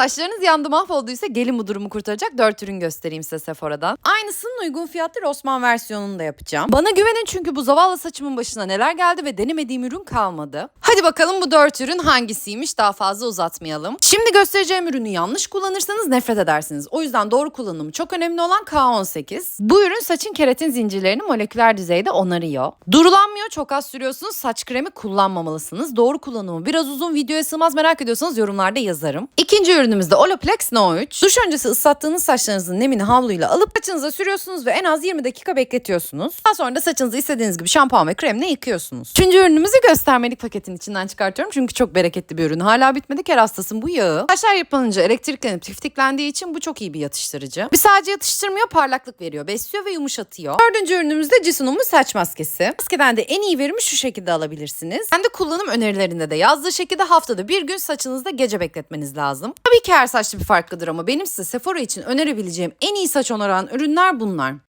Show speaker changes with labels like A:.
A: Saçlarınız yandı mahvolduysa gelin bu durumu kurtaracak 4 ürün göstereyim size Sephora'dan. Aynısının uygun fiyatlı Rossmann versiyonunu da yapacağım. Bana güvenin çünkü bu zavallı saçımın başına neler geldi ve denemediğim ürün kalmadı. Hadi bakalım bu 4 ürün hangisiymiş daha fazla uzatmayalım. Şimdi göstereceğim ürünü yanlış kullanırsanız nefret edersiniz. O yüzden doğru kullanımı çok önemli olan K18. Bu ürün saçın keratin zincirlerini moleküler düzeyde onarıyor. Durulanmıyor çok az sürüyorsunuz saç kremi kullanmamalısınız. Doğru kullanımı biraz uzun videoya sığmaz merak ediyorsanız yorumlarda yazarım. İkinci ürünümüz de Olaplex No 3. Duş öncesi ıslattığınız saçlarınızın nemini havluyla alıp saçınıza sürüyorsunuz ve en az 20 dakika bekletiyorsunuz. Daha sonra da saçınızı istediğiniz gibi şampuan ve kremle yıkıyorsunuz. Üçüncü ürünümüzü göstermelik paketin içinden çıkartıyorum çünkü çok bereketli bir ürün. Hala bitmedi ker hastasın bu yağı. Saçlar yapılınca elektriklenip tiftiklendiği için bu çok iyi bir yatıştırıcı. Bir sadece yatıştırmıyor parlaklık veriyor, besliyor ve yumuşatıyor. Dördüncü ürünümüz de Cison'un saç maskesi. Maskeden de en iyi verimi şu şekilde alabilirsiniz. Kendi kullanım önerilerinde de yazdığı şekilde haftada bir gün saçınızda gece bekletmeniz lazım. Tabii ki her saçlı bir farklıdır ama benim size Sephora için önerebileceğim en iyi saç onaran ürünler bunlar.